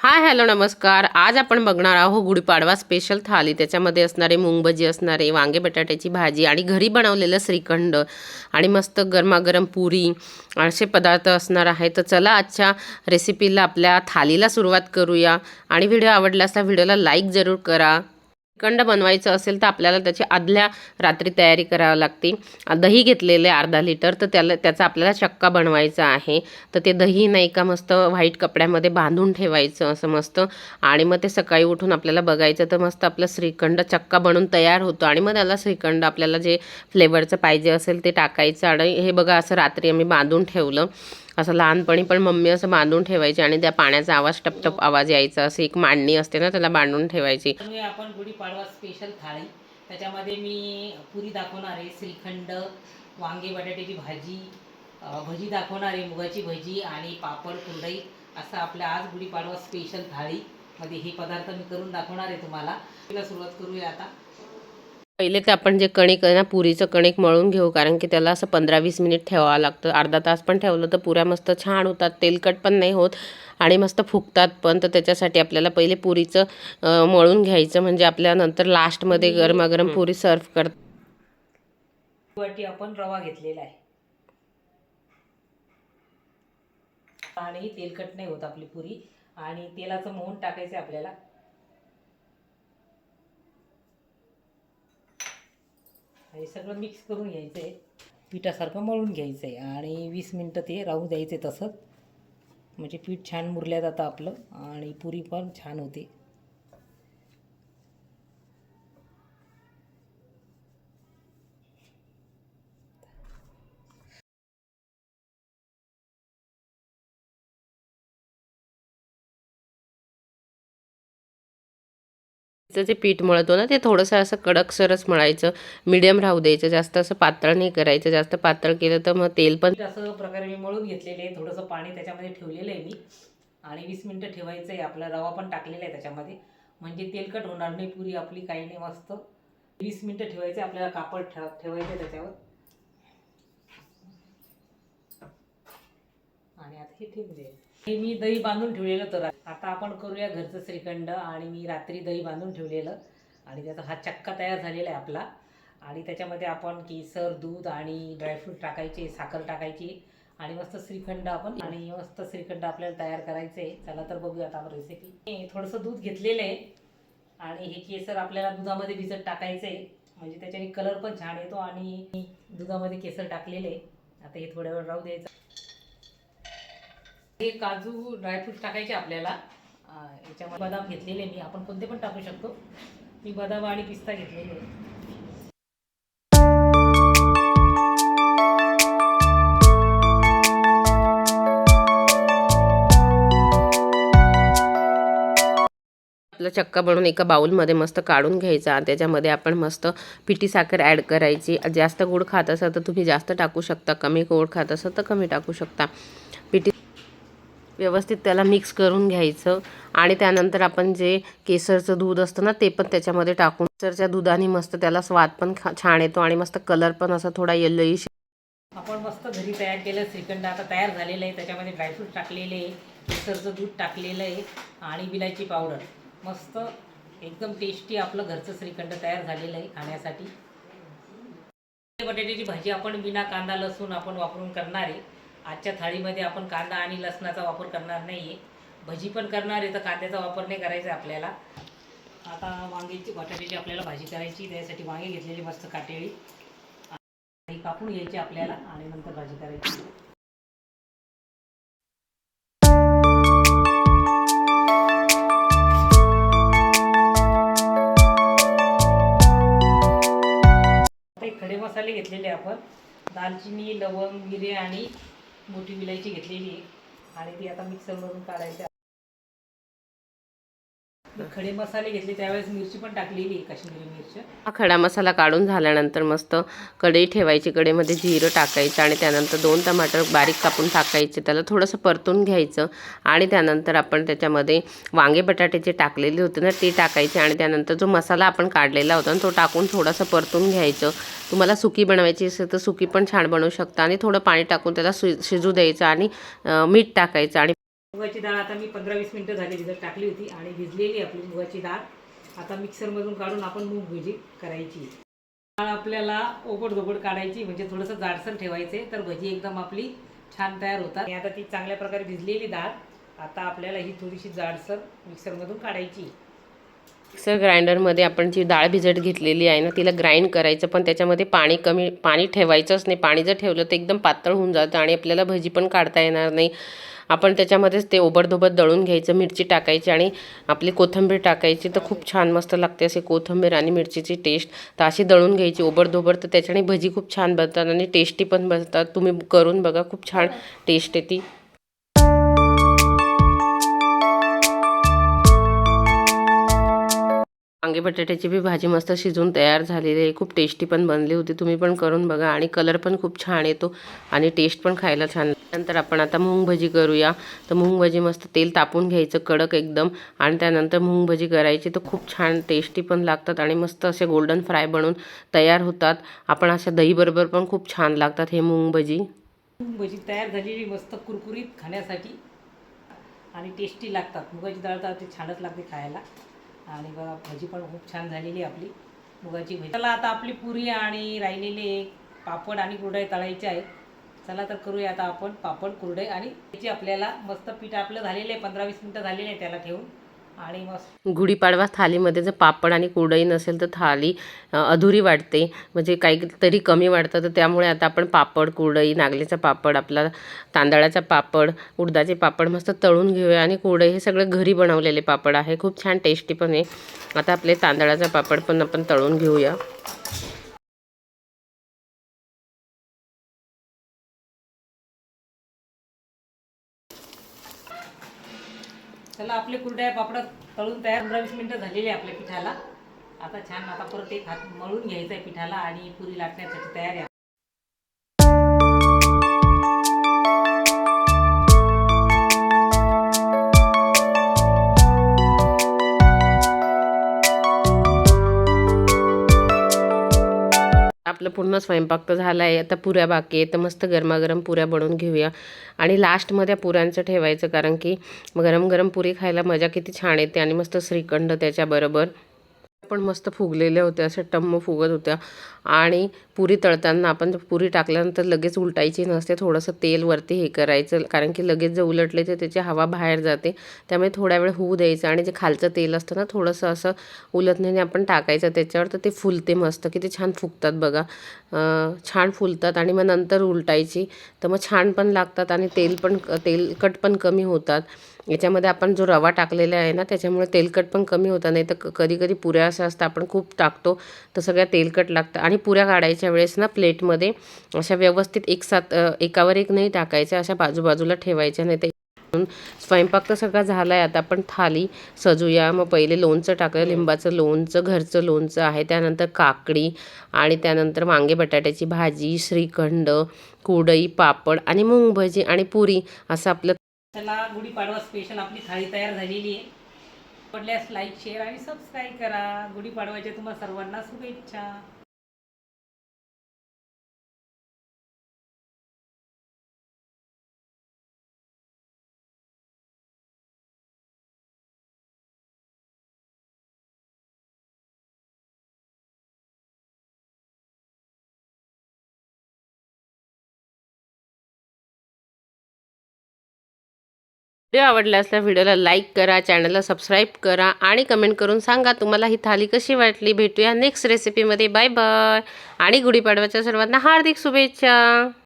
Hi hello नमस्कार. आज आपण बघणार आहोत गुढीपाडवा स्पेशल थाली. त्याच्यामध्ये असणारे मुंगभजी असणारे वांगे बटाट्याची भाजी आणि घरी बनवलेलं श्रीखंड आणि मस्त गरमागरम पुरी असे पदार्थ असणार आहे तर चला आजच्या रेसिपीला आपल्या थालीला सुरुवात करूया. आणि व्हिडिओ आवडला असता व्हिडिओला लाईक जरूर करा. श्रीखंड बनवायचं असेल तर आपल्याला त्याची आदल्या रात्री तयारी करावी लागते. दही घेतलेले अर्धा लिटर तर त्याला त्याचा आपल्याला चक्का बनवायचा आहे. तर ते दही नाही का मस्त व्हाईट कपड्यामध्ये बांधून ठेवायचं असं मस्त. आणि मग ते सकाळी उठून आपल्याला बघायचं तर मस्त आपलं श्रीखंड चक्का बनून तयार होतो. आणि मग त्याला श्रीखंड आपल्याला जे फ्लेवरचं पाहिजे असेल ते टाकायचं. आणि हे बघा असं रात्री आम्ही बांधून ठेवलं. असं लहानपणी पण मम्मी असं बांधून ठेवायची आणि त्या पाण्याचा आवाज टपटप आवाज यायचा. असं एक मांडणी असते ना त्याला बांधून ठेवायची. आपण गुढीपाडवा स्पेशल थाळी. त्याच्यामध्ये मी पुरी दाखवणार आहे श्रीखंड वांगे बटाट्याची भाजी भजी दाखवणार आहे मुगाची भजी आणि पापड कुरडई असं आपल्या आज गुढीपाडवा स्पेशल थाळीमध्ये हे पदार्थ मी करून दाखवणार आहे तुम्हाला. तिला सुरुवात करूया आता. पहिले ते आपण जे कणिक आहे ना पुरीचं कणिक मळून घेऊ कारण की त्याला असं पंधरा वीस मिनिट ठेवावं लागतं. अर्धा तास पण ठेवलं तर पुऱ्या मस्त छान होतात तेलकट पण नाही होत आणि मस्त फुगतात पण. तर त्याच्यासाठी आपल्याला पहिले पुरीचं मळून घ्यायचं म्हणजे आपल्या नंतर लास्टमध्ये गरमागरम पुरी सर्व कर वाटी आपण रवा घेतलेला आहे. आणि तेलकट नाही होत आपली पुरी. आणि तेलाचं मोहन टाकायचं आपल्याला. हे सगळं मिक्स करून घ्यायचं आहे पिठासारखं मळून घ्यायचं आहे आणि वीस मिनटं ते राहू द्यायचे तसंच. म्हणजे पीठ छान मुरल्या जातं आपलं. आणि पुरी पण छान होते. जे पीठ मळतो ना ते थोडंसं असं कडकसरच मळायचं. मिडियम राहू द्यायचं. जास्त असं पातळ नाही करायचं. जास्त पातळ केलं तर मग तेल पण असं प्रकारे मी मळून घेतलेले आहे. थोडंसं पाणी त्याच्यामध्ये ठेवलेलं आहे मी. आणि वीस मिनटं ठेवायचं आहे. आपला रवा पण टाकलेला आहे त्याच्यामध्ये. म्हणजे तेलकट होणार नाही. पुरी आपली काही नाही मस्त. वीस मिनटं ठेवायचं आपल्याला कापड ठेव ठेवायचं आहे त्याच्यावर. आणि आता हे ठेवू हे मी दही बांधून ठेवलेलं तर आता आपण करूया घरचं श्रीखंड आणि मी रात्री दही बांधून ठेवलेलं. आणि त्याचा हा चक्का तयार झालेला आहे आपला. आणि त्याच्यामध्ये आपण केसर दूध आणि ड्रायफ्रूट टाकायचे साखर टाकायची. आणि मस्त श्रीखंड आपण आणि मस्त श्रीखंड आपल्याला तयार करायचं आहे चला तर बघूया आता आपण रेसिपी थोडंसं दूध घेतलेलं आहे. आणि हे केसर आपल्याला दुधामध्ये भिजत टाकायचं आहे म्हणजे त्याच्याने कलर पण छान येतो आणि दुधामध्ये केसर टाकलेले आता हे थोड्या वेळ राहू द्यायचं. हे काजू ड्रायफ्रूट टाकायचे आपल्याला. याच्यामध्ये बदाम घेतलेले मी. आपण कोणते पण टाकू शकतो. मी बदाम आणि पिस्ता घेतलेले. आपला चक्का बनवून एका बाऊलमध्ये मस्त काढून घ्यायचा. आणि त्याच्यामध्ये आपण मस्त पिठी साखर ॲड करायची. जास्त गोड खात असाल तर तुम्ही जास्त टाकू शकता. कमी गोड खात असाल तर कमी टाकू शकता. पिठी व्यवस्थित त्याला मिक्स करून घ्यायचं. आणि त्यानंतर आपण जे केसरचं दूध असतं ना ते पण त्याच्यामध्ये टाकून. केसरच्या दुधाने मस्त त्याला स्वाद पण खा छान येतो आणि मस्त कलर पण असा थोडा येल्लोईश आपण मस्त घरी तयार केलं श्रीखंड आता तयार झालेलं आहे. त्याच्यामध्ये ड्रायफ्रूट टाकलेले आहे केसरचं दूध टाकलेलं आहे आणि विलायची पावडर मस्त एकदम टेस्टी आपलं घरचं श्रीखंड तयार झालेलं आहे खाण्यासाठी. बटाट्याची भाजी आपण बिना कांदा लसूण आपण वापरून करणार आहे. आजच्या थाळीमध्ये आपण कांदा आणि लसणाचा वापर करणार नाही आहे भजी पण करणार आहे तर कांद्याचा वापर नाही करायचा आपल्याला. आता वांग्याची बटाट्याची आपल्याला भाजी करायची त्यासाठी वांगे घेतलेली मस्त काटेळी आणि कापून घ्यायची आपल्याला आणि नंतर भाजी करायची. खडे मसाले घेतलेले आपण. दालचिनी लवंग मिरे आणि मोठी विलायची घेतलेली आहे. आणि ती आता मिक्सरमधून काढायची खडे मसाले घेतले त्यावेळेस मिरची पण टाकलेली काश्मीरी मिरची. हा खडा मसाला काढून झाल्यानंतर मस्त कढई ठेवायची कढईमध्ये जिरं टाकायचं आणि त्यानंतर दोन टमाटर बारीक कापून टाकायचे त्याला थोडंसं परतून घ्यायचं आणि त्यानंतर आपण त्याच्यामध्ये वांगे बटाटे जे टाकलेले होते ना ते टाकायचे आणि त्यानंतर जो मसाला आपण काढलेला होता ना तो टाकून थोडासा परतून घ्यायचं. तुम्हाला सुकी बनवायची असेल तर सुकी पण छान बनवू शकता आणि थोडं पाणी टाकून त्याला शि शिजू द्यायचं आणि मीठ टाकायचं आणि मुगाची डाळ आता मी पंधरा वीस मिनटं झाली भिजत टाकली होती आणि भिजलेली आपली मुगाची डाळ. आता मिक्सरमधून काढून आपण मूग भजी करायची. डाळ आपल्याला ओबड धोबड काढायची म्हणजे थोडंसं जाडसर ठेवायचे तर भजी एकदम आपली छान तयार होतात. आणि आता ती चांगल्या प्रकारे भिजलेली डाळ आता आपल्याला ही थोडीशी जाडसर मिक्सरमधून काढायची. मिक्सर ग्राइंडरमध्ये आपण जी डाळ भिजत घेतलेली आहे ना तिला ग्राइंड करायचं पण त्याच्यामध्ये पाणी कमी पाणी ठेवायचंच नाही. पाणी जर ठेवलं तर एकदम पातळ होऊन जातं आणि आपल्याला भजी पण काढता येणार नाही. आपण त्याच्यामध्येच ते ओबडधोबड दळून घ्यायचं मिरची टाकायची आणि आपली कोथिंबीर टाकायची. तर खूप छान मस्त लागते असे कोथिंबीर आणि मिरचीची टेस्ट. तर अशी दळून घ्यायची ओबडधोबड तर त्याच्याने भजी खूप छान बनतात आणि टेस्टी पण बनतात. तुम्ही करून बघा खूप छान टेस्ट येते. वांगे बटाट्याची बी भाजी मस्त शिजून तयार झालेली आहे. खूप टेस्टी पण बनली होती. तुम्ही पण करून बघा. आणि कलर पण खूप छान येतो. आणि टेस्ट पण खायला छान नंतर आपण आता मूंग भजी करूया. तर मूंग भजी मस्त तेल तापून घ्यायचं कडक एकदम. आणि त्यानंतर मूंग भजी करायची तर खूप छान टेस्टी पण लागतात आणि मस्त असे गोल्डन फ्राय बनून तयार होतात. आपण अशा दहीबरोबर पण खूप छान लागतात हे मूंग भजी. मूंग भजी तयार झालेली मस्त कुरकुरीत खाण्यासाठी. आणि टेस्टी लागतात. मुगाची डाळ तर छानच लागते खायला. आणि बघा भजी पण खूप छान झालेली आहे आपली. मुगाची भजी. चला आता आपली पुरी आणि राहिलेले पापड आणि कुरडई तळायचे आहे. चला तर करूया आता आपण पापड कुरडई आणि त्याची आपल्याला मस्त पीठ आपलं झालेलं आहे पंधरा वीस मिनटं झालेले आहे त्याला ठेवून. आणि मस्त. गुढीपाडवा थालीमध्ये जर पापड आणि कुरडई नसेल तर थाली अधुरी वाटते. म्हणजे काहीतरी कमी वाटतं तर त्यामुळे आता आपण पापड कुरडई नागलीचा पापड आपला तांदळाचा पापड उडदाचे पापड मस्त तळून घेऊया. आणि कुरडई हे सगळं घरी बनवलेले पापड आहे. खूप छान टेस्टी पण आहे. आता आपले तांदळाचा पापड पण आपण तळून घेऊया. चला आपले कुरड्या पापड तळून तयार. पंधरा वीस मिनटं झालेली आहे आपल्या पिठाला. आता छान आता परत एक हात मळून घ्यायचं आहे पिठाला आणि पुरी लाटण्यासाठी तयार आहे. आपलं पूर्ण स्वयंपाक तर झाला आहे आता पुऱ्या बाकी आहे तर मस्त गरमागरम पुऱ्या बनवून घेऊया. आणि लास्टमध्ये पुऱ्यांचं ठेवायचं कारण की गरम गरम पुरी खायला मजा किती छान येते आणि मस्त श्रीखंड त्याच्याबरोबर. पण मस्त फुगलेल्या होत्या अशा टम्म फुगत होत्या. आणि पुरी तळताना आपण पुरी टाकल्यानंतर लगेच उलटायची नसते थोडंसं तेल वरती हे करायचं कारण की लगेच जर उलटले तर त्याची हवा बाहेर जाते. त्यामुळे थोड्या वेळ होऊ द्यायचं आणि जे खालचं तेल असतं ना थोडंसं असं उलटण्याने आपण टाकायचं. त्याच्यावर तर ते फुलते मस्त किती छान फुगतात बघा. छान फुलतात आणि मग नंतर उलटायची. तर मग छान पण लागतात आणि तेल पण तेलकट पण कमी होतात. याच्यामध्ये आपण जो रवा टाकलेला आहे ना त्याच्यामुळे तेलकट पण कमी होतं. नाही तर कधी कधी पुऱ्या असं असतं आपण खूप टाकतो तर सगळ्या तेलकट लागतं. आणि पुऱ्या काढायच्या वेळेस ना प्लेटमध्ये अशा व्यवस्थित एक साथ एकावर एक नाही टाकायच्या अशा बाजूबाजूला ठेवायच्या. नाही तर स्वयंपाक तर सगळा झाला आहे आता आपण थाली सजूया. मग पहिले लोणचं टाकलं लिंबाचं लोणचं घरचं लोणचं आहे. त्यानंतर काकडी आणि त्यानंतर वांगे बटाट्याची भाजी श्रीखंड कुडई पापड आणि मूग भजी आणि पुरी असं आपलं चला गुढीपाडवा स्पेशल आपली थाळी तयार झालेली आहे. पडल्यास लाईक शेअर आणि सबस्क्राईब करा. गुढीपाडव्याच्या तुम्हाला सर्वांना शुभेच्छा. व्हिडिओ आवडला असल्या व्हिडिओला लाईक करा चॅनलला सबस्क्राईब करा आणि कमेंट करून सांगा तुम्हाला ही थाली कशी वाटली. भेटूया नेक्स्ट रेसिपीमध्ये. Bye bye. आणि गुढीपाडव्याच्या सर्वांना हार्दिक शुभेच्छा.